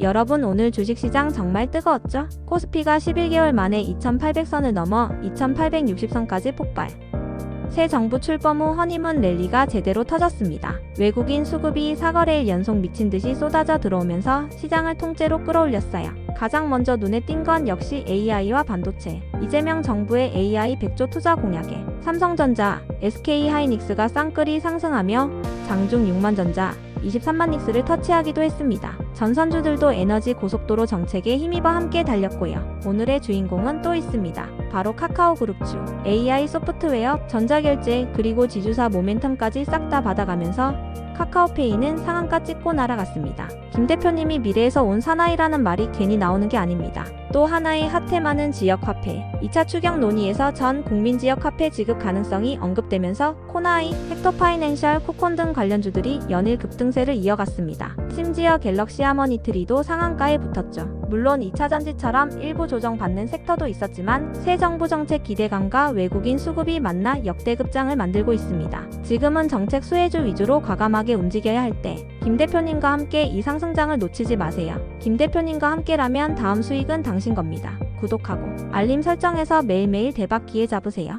여러분 오늘 주식시장 정말 뜨거웠죠? 코스피가 11개월 만에 2800선을 넘어 2860선까지 폭발. 새 정부 출범 후 허니문 랠리가 제대로 터졌습니다. 외국인 수급이 사거래일 연속 미친 듯이 쏟아져 들어오면서 시장을 통째로 끌어올렸어요. 가장 먼저 눈에 띈 건 역시 AI와 반도체. 이재명 정부의 AI 100조 투자 공약에 삼성전자, SK 하이닉스가 쌍끌이 상승하며 장중 6만전자, 23만 닉스를 터치하기도 했습니다. 전선주들도 에너지 고속도로 정책에 힘입어 함께 달렸고요. 오늘의 주인공은 또 있습니다. 바로 카카오 그룹주. AI 소프트웨어, 전자결제, 그리고 지주사 모멘텀까지 싹 다 받아가면서 카카오페이는 상한가 찍고 날아갔습니다. 김 대표님이 미래에서 온 사나이라는 말이 괜히 나오는 게 아닙니다. 또 하나의 핫해 많은 지역 화폐, 2차 추경 논의에서 전 국민 지역 화폐 지급 가능성이 언급되면서 코나이, 헥토파이낸셜, 코콘 등 관련주들이 연일 급등세를 이어갔습니다. 심지어 갤럭시 하머니트리도 상한가에 붙었죠. 물론 2차 전지처럼 일부 조정받는 섹터도 있었지만 새 정부 정책 기대감과 외국인 수급이 만나 역대 급장을 만들고 있습니다. 지금은 정책 수혜주 위주로 과감하게 움직여야 할 때, 김 대표님과 함께 이 상승장을 놓치지 마세요. 김 대표님과 함께라면 다음 수익은 당신 겁니다. 구독하고 알림 설정해서 매일매일 대박 기회 잡으세요.